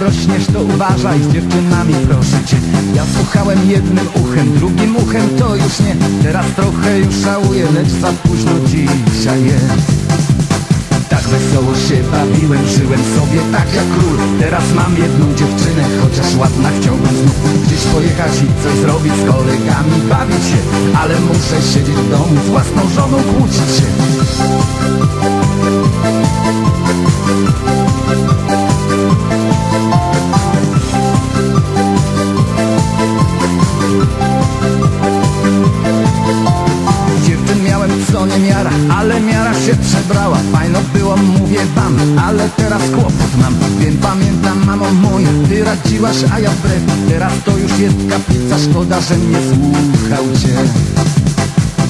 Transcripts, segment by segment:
zaśniesz to uważaj z dziewczynami proszę cię. Ja słuchałem jednym uchem, drugim uchem to już nie. Teraz trochę już żałuję, lecz za późno dzisiaj jest. Tak wesoło się bawiłem, żyłem sobie tak jak król. Teraz mam jedną dziewczynę, chociaż ładna chciałbym znów Gdzieś pojechać i coś zrobić z kolegami, bawić się. Ale muszę siedzieć w domu z własną żoną, kłócić się nie miara, ale miara się przebrała. Fajno było, mówię wam, ale teraz kłopot mam. Wiem, pamiętam mamo moja, ty radziłaś, a ja wbrew. Teraz to już jest kaplica, szkoda, że nie słuchał cię.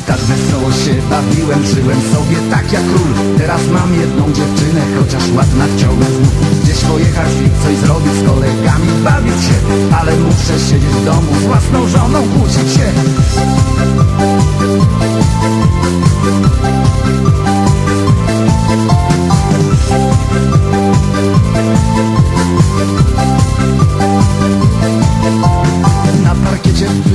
Tak wesoło się bawiłem, żyłem sobie tak jak król. Teraz mam jedną dziewczynę, chociaż ładna chciałbym znów. Gdzieś pojechać coś zrobić z kolegami, bawić się. Ale muszę siedzieć w domu z własną żoną, kłócić się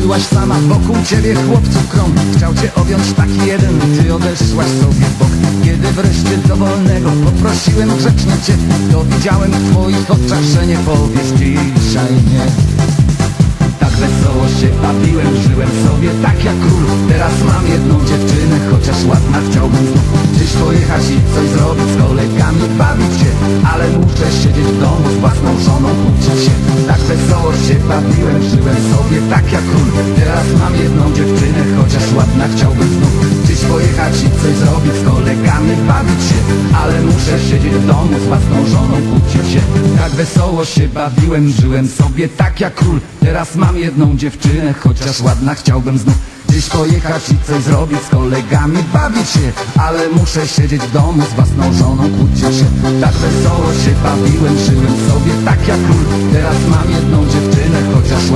byłaś sama, wokół ciebie chłopców krąg Chciał cię objąć taki jeden, ty odeszłaś sobie w bok. Kiedy wreszcie do wolnego poprosiłem grzecznie cię To widziałem w twoich oczach, że nie powiesz dzisiaj nie. Tak wesoło się bawiłem, żyłem sobie tak jak król Teraz mam jedną dziewczynę, chociaż ładna chciałbym Gdzieś pojechać i coś zrobić z kolegami, bawić się. Ale muszę siedzieć w domu z własną żoną, kłócić się. Tak wesoło się bawiłem, żyłem sobie tak jak król. Teraz mam jedną dziewczynę, chociaż ładna chciałbym znów Gdzieś pojechać i coś zrobić z kolegami, bawić się. Ale muszę siedzieć w domu z własną żoną, kłócić się. Tak wesoło się bawiłem, żyłem sobie tak jak król. Teraz mam jedną dziewczynę, chociaż ładna chciałbym znów Gdzieś pojechać i coś zrobić z kolegami, bawić się. Ale muszę siedzieć w domu z własną żoną, kłócić się. Tak wesoło się bawiłem, żyłem sobie tak jak król. Teraz mam jedną dziewczynę, chociaż